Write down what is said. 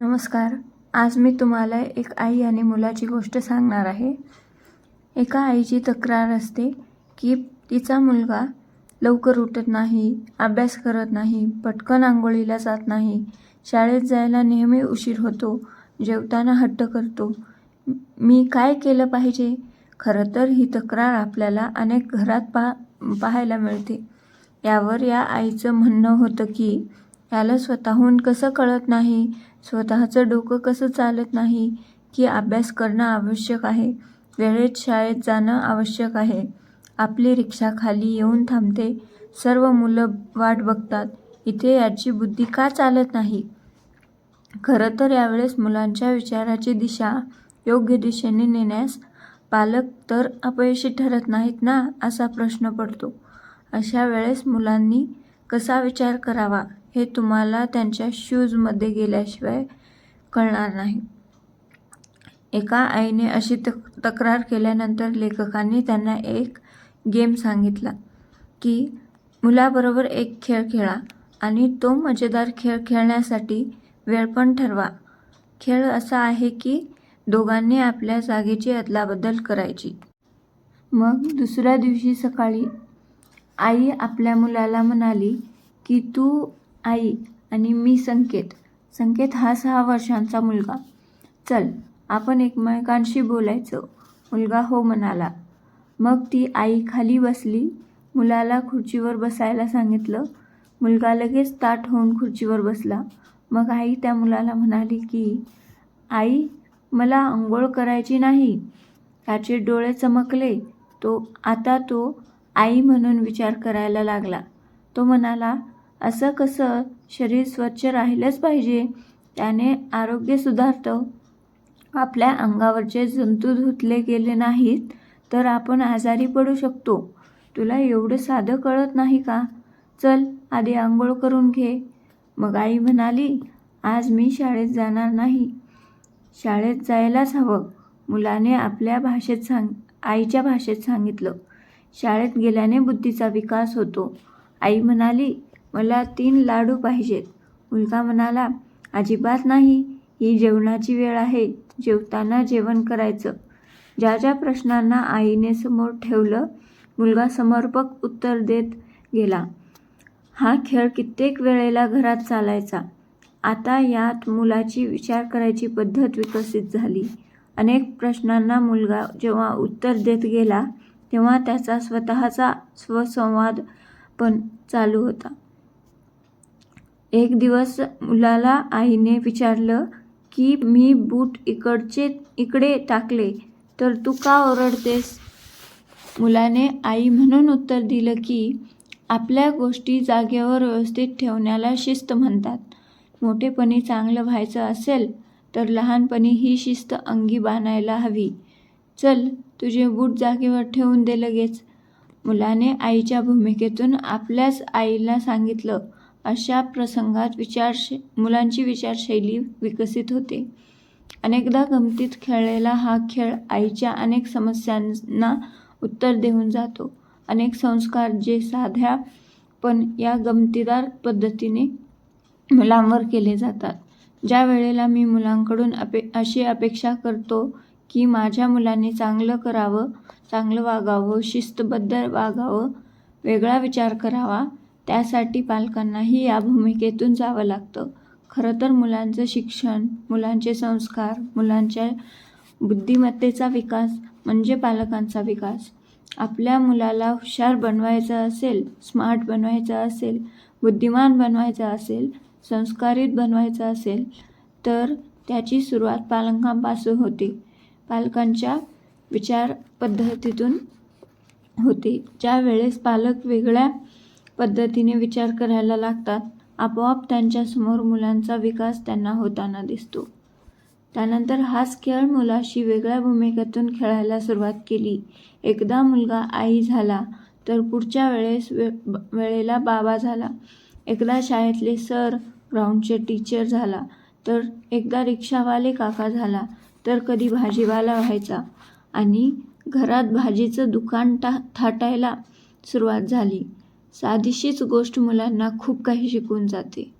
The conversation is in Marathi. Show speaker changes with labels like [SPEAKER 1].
[SPEAKER 1] नमस्कार. आज मी तुम्हाला एक आई आणि मुलाची गोष्ट सांगणार आहे. एका आईची तक्रार असते की तिचा मुलगा लवकर उठत नाही अभ्यास करत नाही पटकन आंघोळीला जात नाही शाळेत जायला नेहमी उशीर होतो जेवताना हट्ट करतो. मी काय केलं पाहिजे? खरं तर ही तक्रार आपल्याला अनेक घरात पा पाहायला मिळते. यावर या आईचं म्हणणं होतं की याला स्वतःहून कसं कळत नाही? स्वतःचं डोकं कसं चालत नाही? की अभ्यास करणं आवश्यक आहे. वेळेत शाळेत जाणं आवश्यक आहे. आपली रिक्षा खाली येऊन थांबते. सर्व मुलं वाट बघतात. इथे याची बुद्धी का चालत नाही? खरं तर यावेळेस मुलांच्या विचाराची दिशा योग्य दिशेने नेण्यास पालक तर अपयशी ठरत नाहीत ना असा प्रश्न पडतो. अशा वेळेस मुलांनी कसा विचार करावा? हे तुम्हाला त्यांच्या शूजमध्ये गेल्याशिवाय कळणार नाही. एका आईने अशी तक तक्रार केल्यानंतर लेखकांनी त्यांना एक गेम सांगितला की मुलाबरोबर एक खेळ खेळा आणि तो मजेदार खेळ खेळण्यासाठी वेळ पण ठरवा. खेळ असा आहे की दोघांनी आपल्या जागेची अदलाबदल करायची. मग दुसऱ्या दिवशी सकाळी आई आपल्या मुलाला म्हणाली की तू आई आणि मी संकेत. संकेत हा सहा वर्षांचा मुलगा. चल आपण एकमेकांशी बोलायचं. मुलगा हो म्हणाला. मग ती आई खाली बसली. मुलाला खुर्चीवर बसायला सांगितलं. मुलगा लगेच ताट होऊन खुर्चीवर बसला. मग आई त्या मुलाला म्हणाली की आई मला आंघोळ करायची नाही. त्याचे डोळे चमकले. तो आता तो आई म्हणून विचार करायला लागला. तो म्हणाला असं कसं शरीर स्वच्छ राहिलंच पाहिजे? त्याने आरोग्य सुधारतं. आपल्या अंगावरचे जंतू धुतले गेले नाहीत तर आपण आजारी पडू शकतो. तुला एवढं साधं कळत नाही का? चल आधी आंघोळ करून घे. मग आई म्हणाली आज मी शाळेत जाणार नाही. शाळेत जायलाच हवं. मुलाने आपल्या भाषेत सांग आईच्या भाषेत सांगितलं. शाळेत गेल्याने बुद्धीचा विकास होतो. आई म्हणाली मला तीन लाडू पाहिजेत. मुलगा म्हणाला अजिबात नाही. ही जेवणाची वेळ आहे. जेवताना जेवण करायचं. ज्या ज्या प्रश्नांना आईने समोर ठेवलं मुलगा समर्पक उत्तर देत गेला हा खेळ कित्येक वेळेला घरात चालायचा. आता यात मुलाची विचार करायची पद्धत विकसित झाली. अनेक प्रश्नांना मुलगा जेव्हा उत्तर देत गेला तेव्हा त्याचा स्वतःचा स्वसंवाद पण चालू होता. एक दिवस मुलाला आईने विचारलं की मी बूट इकडचे इकडे टाकले तर तू का ओरडतेस? मुलाने आई म्हणून उत्तर दिलं की आपल्या गोष्टी जागेवर व्यवस्थित ठेवण्याला शिस्त म्हणतात. मोठेपणी चांगलं व्हायचं असेल तर लहानपणी ही शिस्त अंगी बांधायला हवी. चल तुझे बूट जागेवर ठेवून दे लगेच. मुलाने आईच्या भूमिकेतून आपल्याच आईला सांगितलं अशा प्रसंगात विचारश मुलांची विचारशैली विकसित होते. अनेकदा गमतीत खेळलेला हा खेळ आईच्या अनेक समस्यांना उत्तर देऊन जातो. अनेक संस्कार जे साध्या पण या गमतीदार पद्धतीने मुलांवर केले जातात. ज्या वेळेला मी मुलांकडून अपे अशी अपेक्षा करतो की माझ्या मुलांनी चांगलं करावं चांगलं वागावं शिस्तबद्ध वागावं वेगळा विचार करावा त्यासाठी पालकांनाही या भूमिकेतून जावं लागतं. खरं तर मुलांचं शिक्षण मुलांचे संस्कार मुलांच्या बुद्धिमत्तेचा विकास म्हणजे पालकांचा विकास. आपल्या मुलाला हुशार बनवायचं असेल स्मार्ट बनवायचं असेल बुद्धिमान बनवायचं असेल संस्कारित बनवायचं असेल तर त्याची सुरुवात पालकांपासून होते. पालकांच्या विचार पद्धतीतून होते. ज्या वेळेस पालक वेगळ्या पद्धतीने विचार करायला लागतात. आपोआप त्यांच्यासमोर मुलांचा विकास त्यांना होताना दिसतो. त्यानंतर हाच खेळ मुलाशी वेगळ्या भूमिकेतून खेळायला सुरुवात केली. एकदा मुलगा आई झाला तर पुढच्या वेळेस वे वेळेला बाबा झाला. एकदा शाळेतले सर ग्राउंडचे टीचर झाला तर एकदा रिक्षावाले काका झाला तर कधी भाजीवाला व्हायचा. आणि घरात भाजीचं दुकान टा थाटायला सुरुवात झाली. साधीशीच गोष्ट मुलांना खूप काही शिकवून जाते.